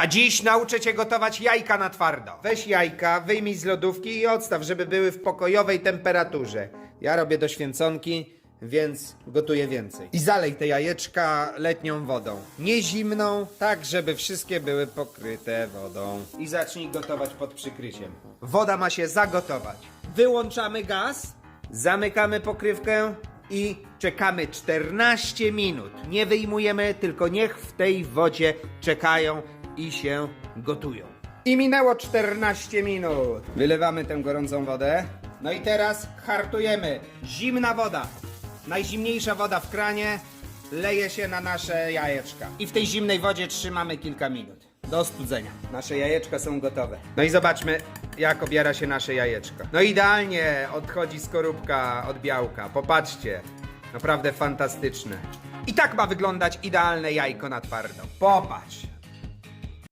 A dziś nauczę cię gotować jajka na twardo. Weź jajka, wyjmij z lodówki i odstaw, żeby były w pokojowej temperaturze. Ja robię do święconki, więc gotuję więcej. I zalej te jajeczka letnią wodą. Nie zimną, tak żeby wszystkie były pokryte wodą. I zacznij gotować pod przykryciem. Woda ma się zagotować. Wyłączamy gaz, zamykamy pokrywkę i czekamy 14 minut. Nie wyjmujemy, tylko niech w tej wodzie czekają i się gotują. I minęło 14 minut. Wylewamy tę gorącą wodę. No i teraz hartujemy. Zimna woda. Najzimniejsza woda w kranie leje się na nasze jajeczka. I w tej zimnej wodzie trzymamy kilka minut. Do ostudzenia. Nasze jajeczka są gotowe. No i zobaczmy, jak obiera się nasze jajeczko. No idealnie odchodzi skorupka od białka. Popatrzcie. Naprawdę fantastyczne. I tak ma wyglądać idealne jajko na twardo. Popatrz.